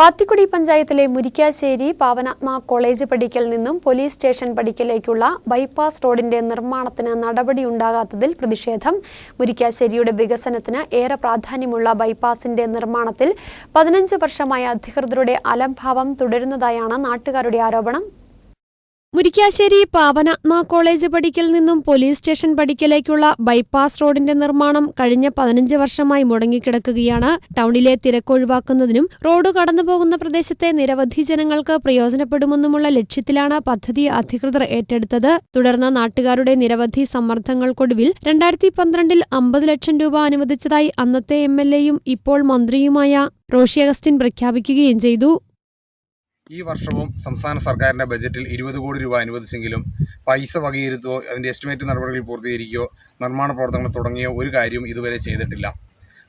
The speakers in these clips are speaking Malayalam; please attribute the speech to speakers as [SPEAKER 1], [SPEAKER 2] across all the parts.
[SPEAKER 1] പാത്തിക്കുടി പഞ്ചായത്തിലെ മുരിക്കാശ്ശേരി പാവനാത്മ കോളേജ് പടിക്കൽ നിന്നും പോലീസ് സ്റ്റേഷൻ പടിക്കലേക്കുള്ള ബൈപ്പാസ് റോഡിന്റെ നിർമ്മാണത്തിന് നടപടിയുണ്ടാകാത്തതിൽ പ്രതിഷേധം. മുരിക്കാശ്ശേരിയുടെ വികസനത്തിന് ഏറെ പ്രാധാന്യമുള്ള ബൈപ്പാസിന്റെ നിർമ്മാണത്തിൽ പതിനഞ്ച് വർഷമായ അധികൃതരുടെ അലംഭാവം തുടരുന്നതായാണ് നാട്ടുകാരുടെ ആരോപണം. മുരിക്കാശ്ശേരി പാവനാത്മാ കോളേജ് പടിക്കൽ നിന്നും പോലീസ് സ്റ്റേഷൻ പടിക്കലേക്കുള്ള ബൈപ്പാസ് റോഡിന്റെ നിർമ്മാണം കഴിഞ്ഞ പതിനഞ്ച് വർഷമായി മുടങ്ങിക്കിടക്കുകയാണ്. ടൗണിലെ തിരക്കൊഴിവാക്കുന്നതിനും റോഡ് കടന്നുപോകുന്ന പ്രദേശത്തെ നിരവധി ജനങ്ങൾക്ക് പ്രയോജനപ്പെടുമെന്നുമുള്ള ലക്ഷ്യത്തിലാണ് പദ്ധതി അധികൃതർ ഏറ്റെടുത്തത്. തുടർന്ന് നാട്ടുകാരുടെ നിരവധി സമ്മർദ്ദങ്ങൾക്കൊടുവിൽ രണ്ടായിരത്തി പന്ത്രണ്ടിൽ അമ്പത് ലക്ഷം രൂപ അനുവദിച്ചതായി അന്നത്തെ എം ഇപ്പോൾ മന്ത്രിയുമായ റോഷി അഗസ്റ്റിൻ പ്രഖ്യാപിക്കുകയും ചെയ്തു.
[SPEAKER 2] ഈ വർഷവും സംസ്ഥാന സർക്കാരിന്റെ ബജറ്റിൽ ഇരുപത് കോടി രൂപ അനുവദിച്ചെങ്കിലും പൈസ വകയിരുത്തോ അതിന്റെ എസ്റ്റിമേറ്റ് നടപടികൾ പൂർത്തീകരിക്കുകയോ നിർമ്മാണ പ്രവർത്തനങ്ങൾ തുടങ്ങിയോ ഒരു കാര്യവും ഇതുവരെ ചെയ്തിട്ടില്ല.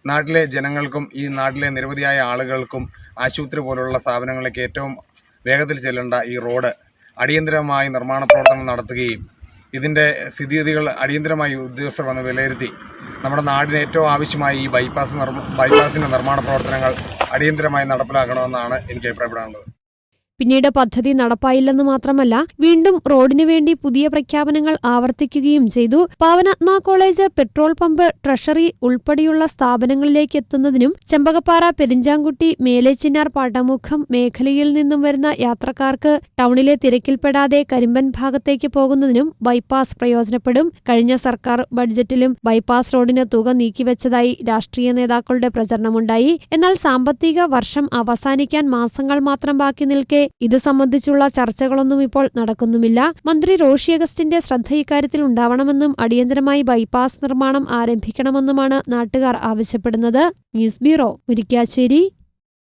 [SPEAKER 2] നാട്ടിലെ ജനങ്ങൾക്കും ഈ നാട്ടിലെ നിരവധിയായ ആളുകൾക്കും ആശുപത്രി പോലുള്ള സ്ഥാപനങ്ങളിലേക്ക് ഏറ്റവും വേഗത്തിൽ ചെല്ലേണ്ട ഈ റോഡ് അടിയന്തരമായി നിർമ്മാണ പ്രവർത്തനങ്ങൾ നടത്തുകയും ഇതിന്റെ സ്ഥിതിഗതികൾ അടിയന്തരമായി ഉദ്യോഗസ്ഥർ വന്ന് വിലയിരുത്തി നമ്മുടെ നാടിന് ഏറ്റവും ആവശ്യമായ ഈ ബൈപ്പാസ് ബൈപ്പാസിന്റെ നിർമ്മാണ പ്രവർത്തനങ്ങൾ അടിയന്തരമായി നടപ്പിലാക്കണമെന്നാണ് എനിക്ക് അഭിപ്രായപ്പെടാനുള്ളത്.
[SPEAKER 1] പിന്നീട് പദ്ധതി നടപ്പായില്ലെന്ന് മാത്രമല്ല വീണ്ടും റോഡിനു വേണ്ടി പുതിയ പ്രഖ്യാപനങ്ങൾ ആവർത്തിക്കുകയും ചെയ്തു. Pavanatma college petrol pump treasury ഉൾപ്പെടെയുള്ള സ്ഥാപനങ്ങളിലേക്ക് എത്തുന്നതിനും ചെമ്പകപ്പാറ പെരിഞ്ചാങ്കുട്ടി മേലേച്ചിന്നാർ പാട്ടമുഖം മേഖലയിൽ നിന്നും വരുന്ന യാത്രക്കാർക്ക് ടൗണിലെ തിരക്കിൽപ്പെടാതെ കരിമ്പൻ ഭാഗത്തേക്ക് പോകുന്നതിനും ബൈപ്പാസ് പ്രയോജനപ്പെടും. കഴിഞ്ഞ സർക്കാർ ബഡ്ജറ്റിലും ബൈപ്പാസ് റോഡിന് തുക നീക്കിവെച്ചതായി രാഷ്ട്രീയ നേതാക്കളുടെ പ്രചരണമുണ്ടായി. എന്നാൽ സാമ്പത്തിക വർഷം അവസാനിക്കാൻ മാസങ്ങൾ മാത്രം ബാക്കി നിൽക്കെ ഇത് സംബന്ധിച്ചുള്ള ചർച്ചകളൊന്നും ഇപ്പോൾ നടക്കുന്നുമില്ല. മന്ത്രി റോഷി അഗസ്റ്റിന്റെ ശ്രദ്ധ ഇക്കാര്യത്തിൽ ഉണ്ടാവണമെന്നും അടിയന്തരമായി ബൈപ്പാസ് നിർമ്മാണം ആരംഭിക്കണമെന്നുമാണ് നാട്ടുകാർ ആവശ്യപ്പെടുന്നത്. News bureau Murikkassery.